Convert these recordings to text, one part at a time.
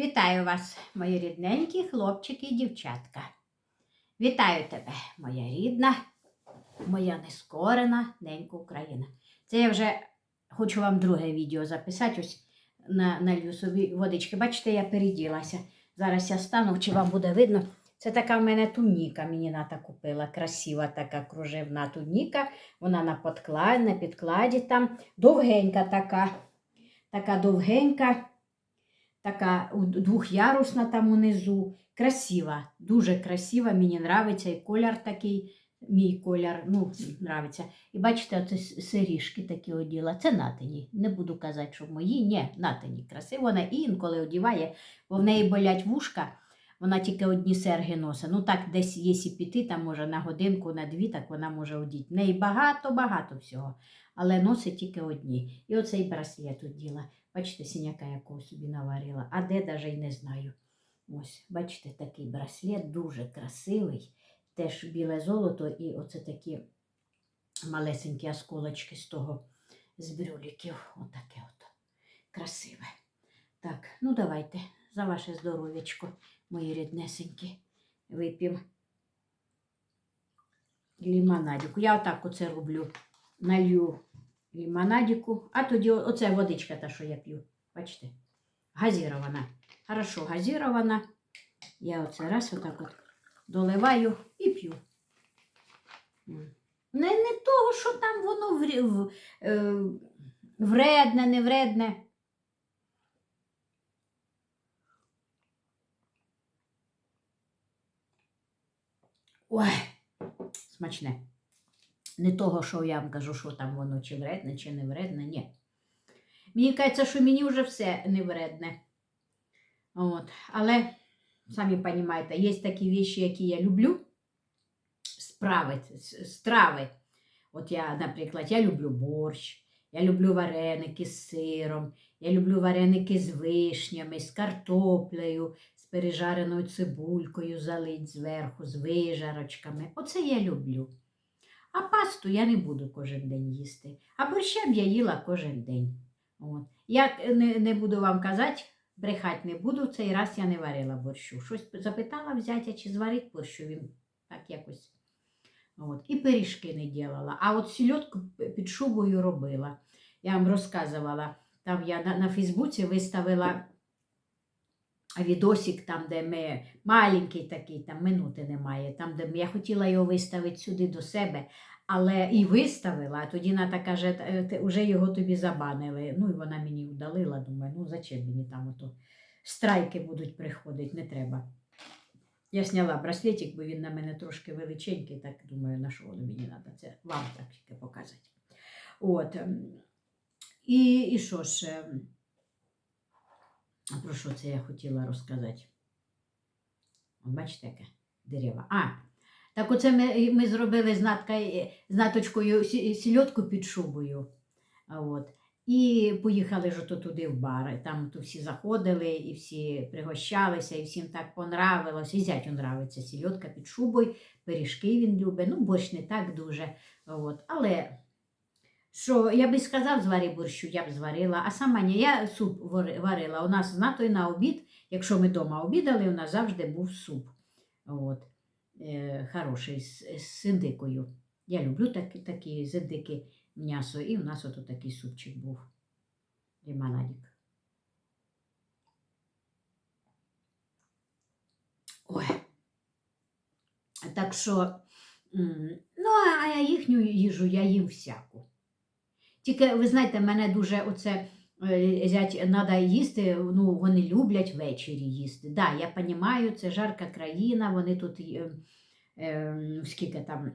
Вітаю вас, мої рідненькі хлопчики і дівчатка. Вітаю тебе, моя рідна, моя нескорена ненька Україна. Це я вже хочу вам друге відео записати. Ось на, налью собі водички. Бачите, я переділася. Зараз я стану, чи вам буде видно. Це така в мене туніка, мені ната купила. Красива така кружевна туніка. Вона на подкладі, на підкладі там. Довгенька така. Така довгенька така двохярусна там унизу. Красива, дуже красива, мені нравиться. І колір такий, мій колір, ну, нравиться. І бачите, оце сиріжки такі оділа. Це натині. Не буду казати, що мої. Ні, натині. Красиво. Вона і інколи одіває, бо в неї болять вушка. Вона тільки одні серги носить. Ну так, десь якщо піти, там може на годинку, на дві, так вона може одіти. В неї багато-багато всього, але носить тільки одні. І оцей браслет оділа. Бачите, синяка якого собі наварила, а де даже й не знаю. Ось, бачите, такий браслет дуже красивий, теж біле золото, і оце такі малесенькі осколочки з того, з брюліків. Отаке от. Красиве. Так, ну давайте за ваше здоров'ячко, мої ріднесенькі, вип'ємо лімонадіку. Я отак оце роблю. Налью лимонадику, а тоді оце водичка та, що я п'ю. Бачите? Газірована. Хорошо газірована. Я оце раз отак от доливаю і п'ю. Не, не того, що там воно врі- в, е, вредне, не вредне. Ой, смачне. Не того, що я вам кажу, що там воно чи вредне, чи не вредне, ні. Мені кажеться, що мені вже все не вредне. От. Але, самі розумієте, є такі речі, які я люблю. Справи, страви. От я, наприклад, я люблю борщ, я люблю вареники з сиром, я люблю вареники з вишнями, з картоплею, з пережареною цибулькою залить зверху, з вижарочками. Оце я люблю. А пасту я не буду кожен день їсти. А борщем я їла кожен день. От. Я не, не буду вам казати, брехати не буду, цей раз я не варила борщу. Щось запитала взяття, чи зварить борщу він так якось. От. І пиріжки не ділала. А от сільотку під шубою робила. Я вам розказувала, там я на, на Фейсбуці виставила відосик, там, де ми маленький такий, там минути немає, там, де я хотіла його виставити сюди до себе, але і виставила, а тоді Ната каже, «Та, ти- вже його тобі забанили. Ну і вона мені удалила, думаю, ну зачем мені там ото страйки будуть приходити, не треба. Я сняла браслетик, бо він на мене трошки величенький, так думаю, на що воно мені треба. Це вам так показати. От. ем, І, і що ж, ем, про що це я хотіла розказати? Бачите, яке дерева. А, так оце ми, ми зробили з, наткою, з наточкою сільотку під шубою. От. І поїхали ж ото туди в бар. Там то всі заходили і всі пригощалися, і всім так понравилось. І зятю нравиться сільотка під шубою, пиріжки він любить. Ну, борщ не так дуже. От. Але що я би сказав, звари борщу, я б зварила, а сама ні, я суп варила. У нас з натою на обід, якщо ми вдома обідали, у нас завжди був суп. От. Е, хороший з, з синдикою. Я люблю такі, такі з м'ясо, і у нас ото такий супчик був. Лимонадик. Ой. Так що, ну, а їхню їжу я їм всяку. Тільки, ви знаєте, мене дуже оце е, зять треба їсти, ну, вони люблять ввечері їсти. Да, я розумію, це жарка країна, вони тут е, е, скільки там,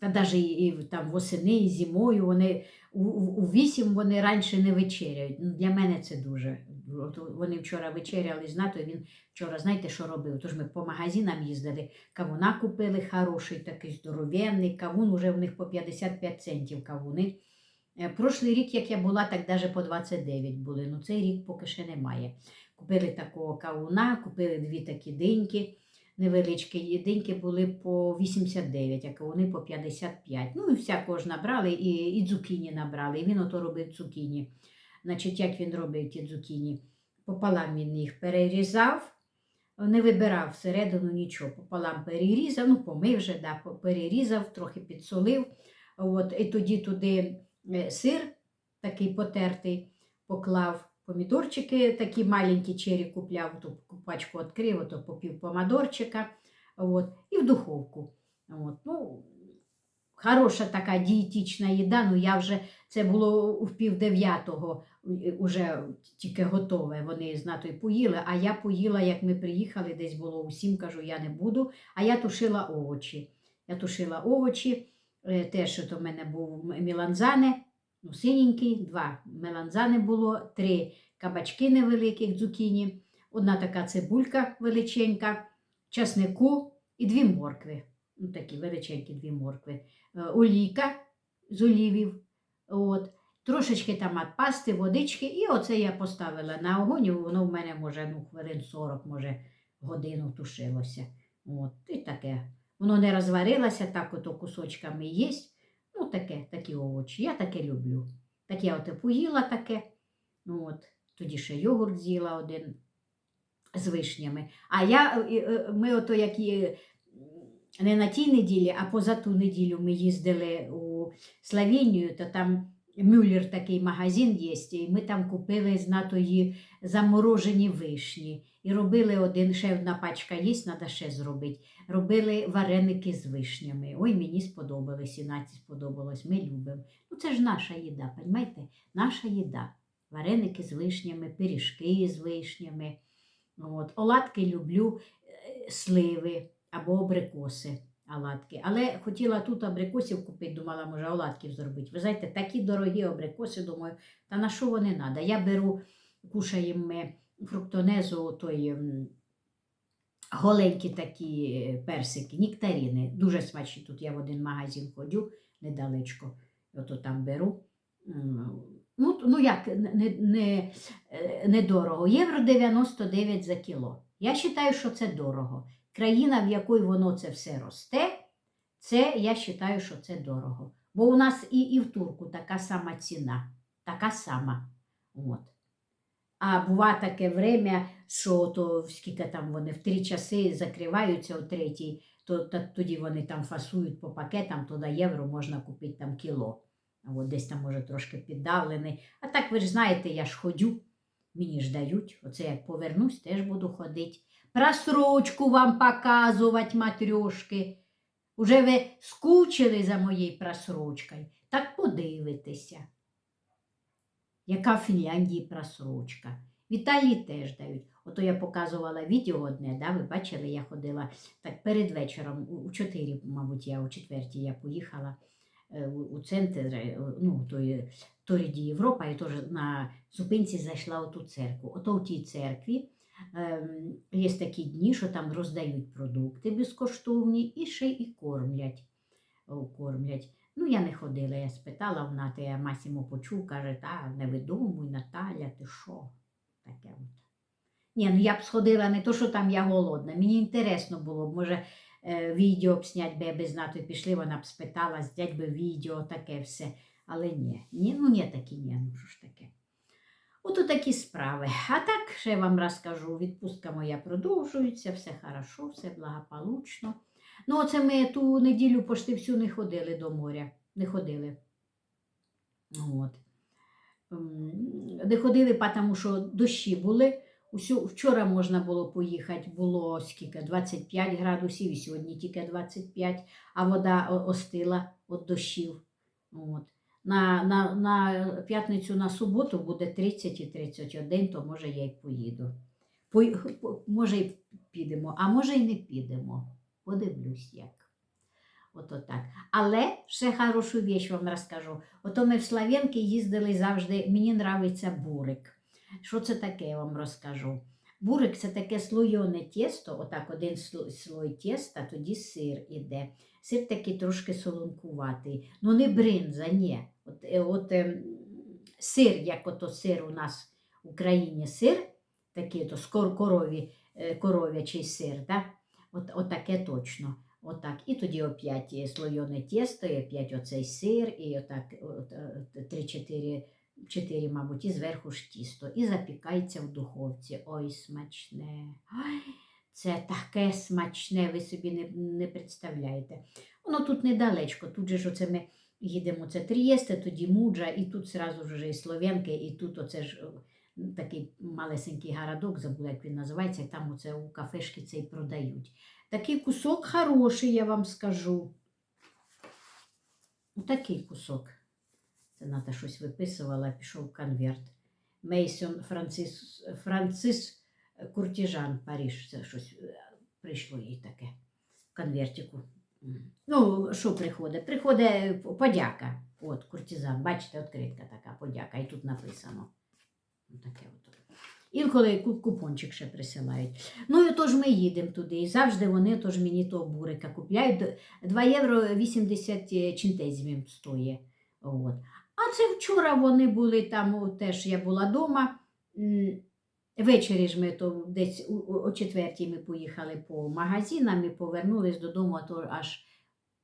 та навіть і, і там восени, і зимою, вони у, вісім вони раніше не вечеряють. Ну, Для мене це дуже. От вони вчора вечеряли з НАТО, він вчора, знаєте, що робив? Тож ми по магазинам їздили, кавуна купили хороший, такий здоровенний, кавун уже в них по 55 центів кавуни. Е, Прошлий рік, як я була, так навіть по 29 були. Ну цей рік поки ще немає. Купили такого кавуна, купили дві такі диньки невеличкі. Диньки були по 89, а кавуни по 55. Ну і всякого ж набрали, і, і цукіні набрали. І він ото робив цукіні. Значить, як він робив ті цукіні? пополам він їх перерізав, не вибирав всередину нічого, пополам перерізав, ну, помив вже, да, перерізав, трохи підсолив. От, і тоді туди сир такий потертий поклав. Помідорчики такі маленькі чері купляв, ту пачку відкрив, то попів помідорчика, от, і в духовку. От, ну, хороша така дієтична їда, ну я вже це було у пів дев'ятого, уже тільки готове. Вони з натою поїли, а я поїла, як ми приїхали, десь було у сім, кажу, я не буду, а я тушила овочі. Я тушила овочі, е, теж от у мене був м- міланзане, ну, синенький, два меланзани було, три кабачки невеликих цукіні, одна така цибулька величенька, часнику і дві моркви. Ну, такі величенькі дві моркви. Е, Олійка з олівів. От. Трошечки томат пасти, водички, і оце я поставила на огонь, воно в мене може ну, хвилин 40, може годину тушилося. От, і таке. Воно не розварилося, так ото кусочками їсть. Ну, таке, такі овочі. Я таке люблю. Так я оте поїла таке. Ну, от, тоді ще йогурт з'їла один з вишнями. А я, е, ми ото як і, не на тій неділі, а поза ту неділю ми їздили у Словенію, то там Мюллер такий магазин є, і ми там купили з натої заморожені вишні. І робили один, ще одна пачка є, треба ще зробити. Робили вареники з вишнями. Ой, мені сподобалось, і Наті сподобалось, ми любимо. Ну це ж наша їда, розумієте? Наша їда. Вареники з вишнями, пиріжки з вишнями. От. Оладки люблю, е, сливи або абрикоси. Оладки. Але хотіла тут абрикосів купити, думала, може, оладків зробити. Ви знаєте, такі дорогі абрикоси, думаю, та на що вони треба? Я беру, кушаємо ми фруктонезу, той голенькі такі е, персики, нектарини. Дуже смачні. Тут я в один магазин ходю недалечко. Ото там беру. Ну, ну як, не, не, е, недорого. Євро 99 за кіло. Я вважаю, що це дорого. Країна, в якій воно це все росте, це я вважаю, що це дорого. Бо у нас і, і в турку така сама ціна, така сама. От. А бува таке время, що то скільки там вони в три часи закриваються о третій, то, та, тоді вони там фасують по пакетам, то до євро можна купити там кіло. От десь там може трошки піддавлений. А так ви ж знаєте, я ж ходю, мені ж дають. Оце як повернусь, теж буду ходити. Просрочку вам показувати, матрьошки. Уже ви скучили за моєю просрочкою. Так подивитеся. Яка в Фінляндії просрочка. В Італії теж дають. Ото я показувала відео одне, да, ви бачили, я ходила так перед вечором, у- у 4, мабуть, я у четвертій я поїхала е, у, центр, е, ну, Торіді Європа, і теж на зупинці зайшла у ту церкву. Ото у тій церкві ем, є такі дні, що там роздають продукти безкоштовні і ще й кормлять. Кормлять. Ну, я не ходила, я спитала в Нати, я Масімо почув, каже, та не видумуй, Наталя, ти що? Таке от. Ні, ну я б сходила не то, що там я голодна. Мені інтересно було б, може, е, відео б снять, би я без НАТО пішли, вона б спитала, зять би відео, таке все. Але ні, ні, ну ні, такі ні, ну що ж таке. Ото такі справи. А так, ще вам розкажу, відпустка моя продовжується, все хорошо, все благополучно. Ну, оце ми ту неділю пошти всю не ходили до моря. Не ходили. От. Не ходили, тому що дощі були. Усю, вчора можна було поїхати, було скільки, 25 градусів, і сьогодні тільки 25, а вода остила від дощів. От. На, на, на п'ятницю на суботу буде 30 і 31, то може я й поїду. По, по- може й підемо, а може й не підемо. Подивлюсь як. Ото так. Але ще хорошу віч вам розкажу. Ото ми в Слав'янки їздили завжди, мені нравиться бурик. Що це таке, я вам розкажу. Бурик це таке слойоне тісто, отак один слой, тіста, тоді сир іде. Сир такий трошки солонкуватий. Ну не бринза, ні. От, е, от ем, сир, як ото сир у нас в Україні сир, такий то корові, е, коров'ячий сир, да? От, таке точно. Отак. І тоді опять слойоне тісто, і опять оцей сир, і отак от, е, 3-4 чотири, мабуть, і зверху ж тісто, і запікається в духовці. Ой, смачне. Ой, це таке смачне, ви собі не, не представляєте. Воно тут недалечко, тут же ж оце ми їдемо, це Трієсте, тоді Муджа, і тут зразу ж і Слов'янки, і тут оце ж такий малесенький городок, забула, як він називається, і там оце у кафешки цей продають. Такий кусок хороший, я вам скажу. Такий кусок. Це Ната щось виписувала, пішов конверт. Мейсон Францис, Францис Куртіжан, Париж. Це щось е, прийшло їй таке конвертику. Ну, що приходить? Приходить подяка. От, куртизан, бачите, відкритка така подяка, і тут написано. Ну, Таке от. Інколи купончик ще присилають. Ну і тож ми їдемо туди. І завжди вони тож мені того бурика купляють. 2 євро 80 чинтезів стоїть. От. А це вчора вони були там, теж я була вдома. Ввечері ж ми то десь о четвертій ми поїхали по магазинам і повернулись додому, а то аж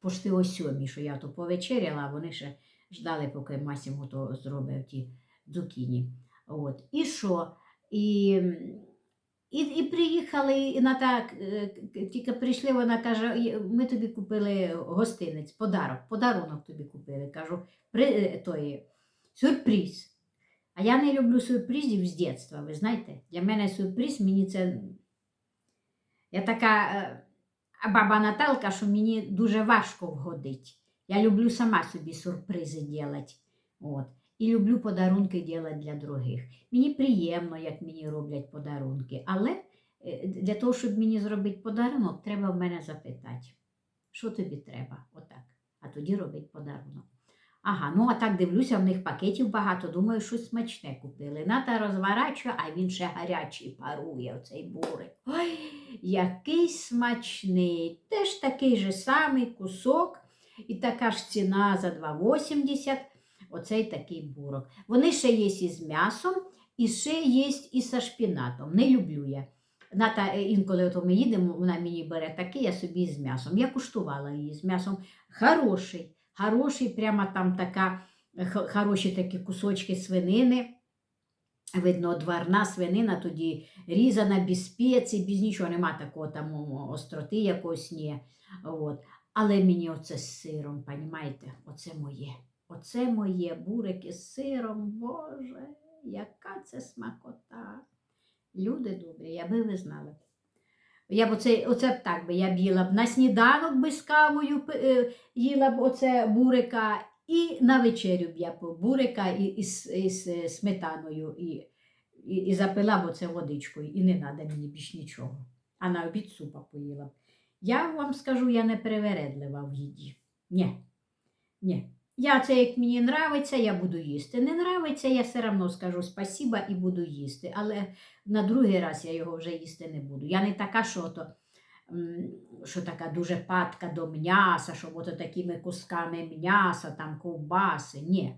пошти о сьомій, що я то повечеряла, а вони ще ждали, поки Масімо то зробив ті дзукіні. От. І що? І, і, і приїхали, і на так, е, тільки прийшли, вона каже, ми тобі купили гостинець, подарок, подарунок тобі купили. Кажу, при, е, той, сюрприз. А я не люблю сюрпризів з дитинства, ви знаєте? Для мене сюрприз, мені це. Я така е, баба Наталка, що мені дуже важко вгодить. Я люблю сама собі сюрпризи робити. От. І люблю подарунки робити для других. Мені приємно, як мені роблять подарунки, але е, для того, щоб мені зробити подарунок, треба в мене запитати, що тобі треба? Отак. А тоді робить подарунок. Ага, ну а так дивлюся, в них пакетів багато, думаю, щось смачне купили. Ната розворачує, а він ще гарячий парує, оцей бурик. Ой, який смачний. Теж такий же самий кусок, і така ж ціна за 2,80. Оцей такий бурок. Вони ще є і з м'ясом, і ще є і со шпінатом. Не люблю я. Ната е, інколи ото ми їдемо, вона мені бере такий, я собі з м'ясом. Я куштувала її з м'ясом. Хороший, хороший, прямо там така, е, хороші такі кусочки свинини. Видно, одварна свинина тоді різана без спецій, без нічого, нема такого там остроти якоїсь ні. От. Але мені оце з сиром, понімаєте, оце моє. Оце моє бурики з сиром, Боже, яка це смакота. Люди добрі, я би ви знали. Я б оце, оце б так би я б їла б на сніданок би з кавою е, їла б оце бурика, і на вечерю б я б бурика і, і, з- сметаною, і, і, і запила б оце водичкою, і не треба мені більш нічого. А на обід супа поїла б. Я вам скажу, я не привередлива в їді. Ні. Ні. Я це як мені нравиться, я буду їсти. Не нравиться, я все одно скажу спасіба і буду їсти. Але на другий раз я його вже їсти не буду. Я не така, що то, що така дуже падка до м'яса, що ото такими кусками м'яса, там ковбаси. Ні.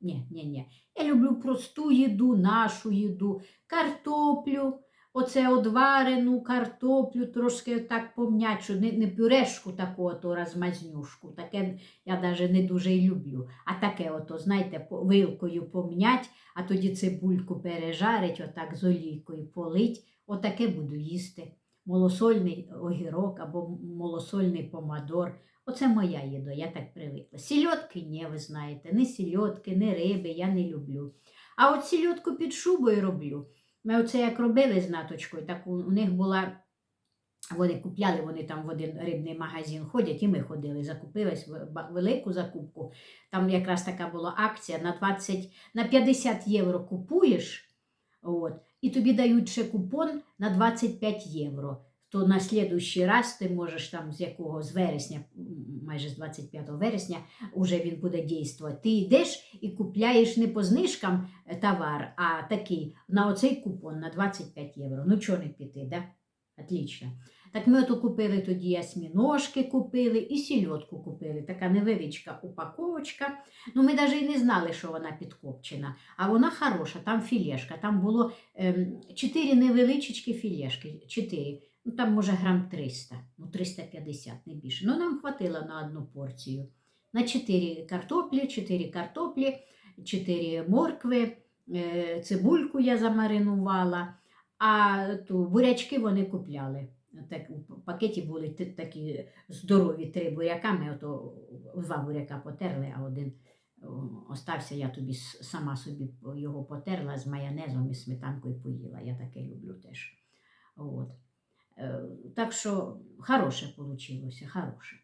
Ні, ні, ні. Я люблю просту їду, нашу їду, картоплю, оце одварену картоплю, трошки так пом'ять, що не, не пюрешку таку, то розмазнюшку. Таке я навіть не дуже й люблю. А таке, ото, знаєте, вилкою пом'ять, а тоді цибульку пережарить, отак з олійкою полить. Отаке буду їсти. Молосольний огірок або молосольний помадор. Оце моя їда, я так привикла. Сільотки ні, ви знаєте, не сільотки, не риби, я не люблю. А от сільотку під шубою роблю. Ми оце як робили з наточкою, так у, у них була. Вони купляли, вони там в один рибний магазин ходять, і ми ходили, закупились велику закупку. Там якраз така була акція на 20, на 50 євро купуєш, от, і тобі дають ще купон на 25 євро. То на слідуючий раз ти можеш там з якого з вересня, майже з 25 вересня, уже він буде дійствувати. Ти йдеш і купляєш не по знижкам е, товар, а такий на оцей купон на 25 євро. Ну чого не піти, да? Отлично. Так ми ото купили тоді осьміножки купили і сільотку купили. Така невеличка упаковочка. Ну, ми навіть і не знали, що вона підкопчена. А вона хороша, там філешка. Там було ем, невеличкі філешки. Чотири. Ну, там, може, грам 300, ну 350, не більше. Ну, нам хватило на одну порцію. На 4 картоплі, 4 картоплі, чотири моркви, е, цибульку я замаринувала, а ту бурячки вони купляли. Так, у пакеті були такі здорові три буряка. Ми ото два буряка потерли, а один остався. Я тобі сама собі його потерла з майонезом і сметанкою поїла. Я таке люблю теж. От. Е, Так що хороше вийшло, хороше.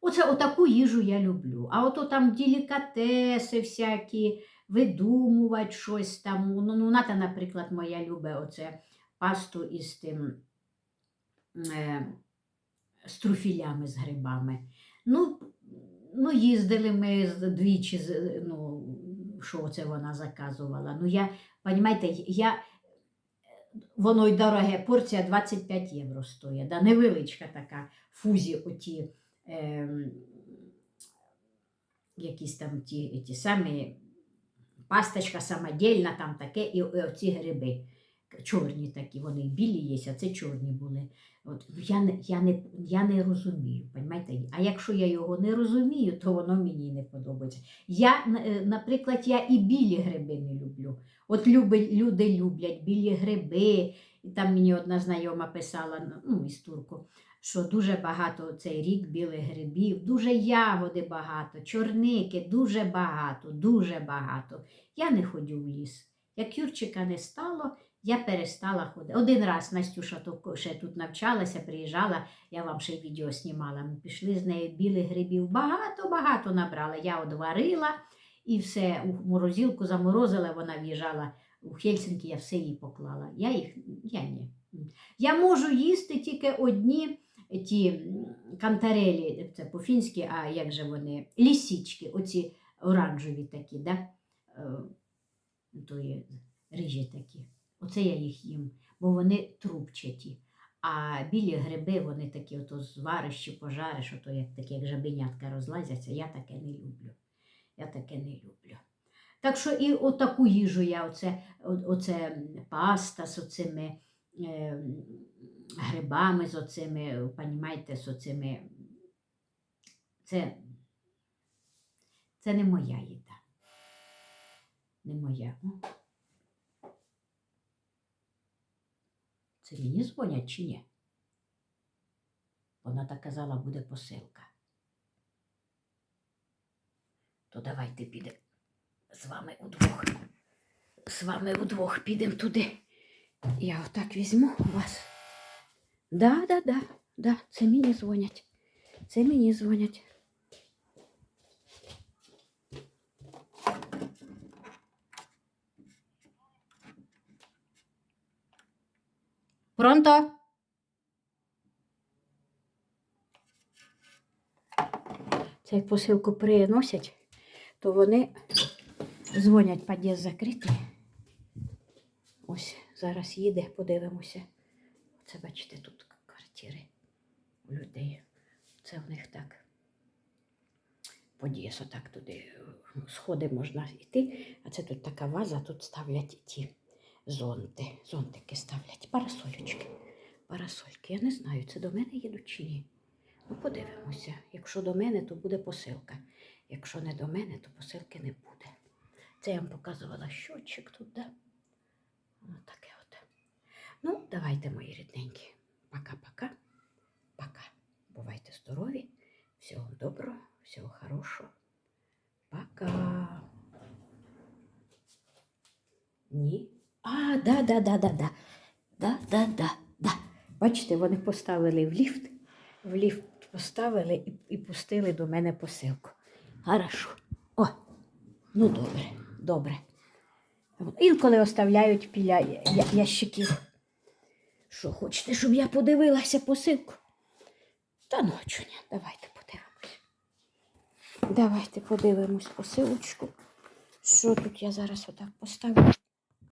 Оце отаку їжу я люблю. А ото там делікатеси всякі, видумувати щось там. Ну, ну Ната, наприклад, моя любить оце пасту із тим е, з труфілями з грибами. Ну, ну їздили ми двічі, ну, що це вона заказувала. Ну, я, розумієте, я, воно й дороге, порція 25 євро стоїть. Да, невеличка така фузі оті. е, якісь там ті, ті самі пасточка самодільна, там таке, і, оці гриби. Чорні такі, вони білі є, а це чорні були. От, я, я, не, я не розумію, понімаєте? А якщо я його не розумію, то воно мені не подобається. Я, е, наприклад, я і білі гриби не люблю. От люби, люди люблять білі гриби. І там мені одна знайома писала, ну, із турку, що дуже багато цей рік білих грибів, дуже ягоди багато, чорники дуже багато, дуже багато. Я не ходю в ліс. Як Юрчика не стало, я перестала ходити. Один раз Настюша ще тут навчалася, приїжджала, я вам ще й відео знімала. Ми пішли з нею білих грибів. Багато-багато набрала. Я одварила і все у морозилку заморозила, вона в'їжджала у Хельсинки, я все їй поклала. Я їх я ні. Я можу їсти тільки одні ті кантарелі, це по-фінськи, а як же вони, лісічки, оці оранжеві такі, да? Е, то є рижі такі. Оце я їх їм, бо вони трубчаті. А білі гриби, вони такі ото звариш чи пожариш, ото як такі, як жабенятка розлазяться, я таке не люблю. Я таке не люблю. Так що і отаку їжу я, оце, оце паста з оцими е, грибами, з оцими, понімаєте, з оцими. Це, це не моя їда. Не моя. Це мені дзвонять чи ні? Вона так казала, буде посилка. То давайте підемо з вами удвох. З вами удвох підемо туди. Я отак візьму вас. Да, да, да, да, це мені дзвонять. Це мені дзвонять. Пронто. Це як посилку приносять, то вони дзвонять, під'їзд закритий. Ось зараз їде, подивимося. Це, бачите, тут квартири у людей. Це в них так. Под'їзд отак туди. Сходи можна йти, а це тут така ваза, тут ставлять ті зонти. Зонтики ставлять, парасолючки. Парасольки. Я не знаю, це до мене їдуть чи ні. Ну, подивимося. Якщо до мене, то буде посилка. Якщо не до мене, то посилки не буде. Це я вам показувала щотчик тут, да? Ну, таке от. Ну, давайте, мої рідненькі. Пока-пока. Пока. Бувайте здорові. Всього доброго, всього хорошого. Пока. Ні. Да, да, да, да, да. Да, да, да, да. Бачите, вони поставили в ліфт. В ліфт поставили і, і пустили до мене посилку. Хорошо. О, ну добре, добре. Інколи оставляють біля ящиків. Що хочете, щоб я подивилася посилку? Та ну, чуня, давайте подивимось. Давайте подивимось посилочку. Що тут я зараз отак поставлю?